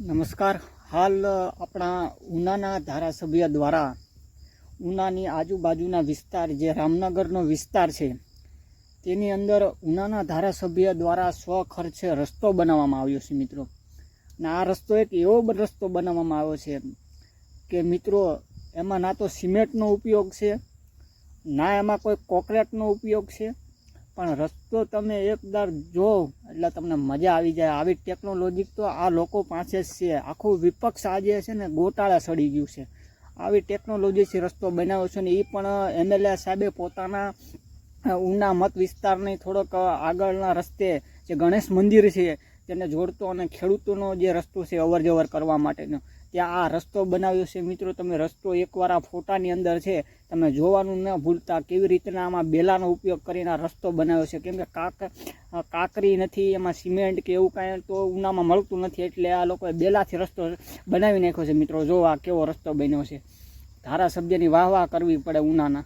નમસ્કાર. હાલ આપણા ઉનાના ધારાસભ્ય દ્વારા ઉનાની આજુબાજુના વિસ્તાર, જે રામનગરનો વિસ્તાર છે, તેની અંદર ઉનાના ધારાસભ્ય દ્વારા સ્વ ખર્ચે રસ્તો બનાવવામાં આવ્યો છે, મિત્રો. અને આ રસ્તો એક એવો રસ્તો બનાવવામાં આવ્યો છે કે, મિત્રો, એમાં ના તો સિમેન્ટનો ઉપયોગ છે, ના એમાં કોઈ કોન્ક્રીટનો ઉપયોગ છે, પણ રસ્તો તમે એકદાર જો એટલે તમને મજા આવી જાય. આવી ટેકનોલોજી તો આ લોકો પાસે જ છે. આખું વિપક્ષ આજે છે ને ગોટાળા સડી ગયું છે. આવી ટેકનોલોજીથી રસ્તો બનાવ્યો છે ને એ પણ એમએલએ સાહેબે પોતાના ઉના મત વિસ્તારની થોડોક આગળના રસ્તે જે ગણેશ મંદિર છે, તેને જોડતો અને ખેડૂતોનો જે રસ્તો છે અવર જવર કરવા માટેનો. ત્યાં આ રસ્તો બનાવ્યો છે. મિત્રો, તમે રસ્તો એકવાર આ ફોટાની અંદર છે, તમે જોવાનું ન ભૂલતા કેવી રીતના આમાં બેલાનો ઉપયોગ કરીને આ રસ્તો બનાવ્યો છે. કેમ કે કાક કાંકરી નથી, એમાં સિમેન્ટ કે એવું કાંઈ તો ઉનામાં મળતું નથી, એટલે આ લોકોએ બેલાથી રસ્તો બનાવી નાખ્યો છે. મિત્રો, જો આ કેવો રસ્તો બન્યો છે. ધારાસભ્યની વાહ વાહ કરવી પડે ઉનાના.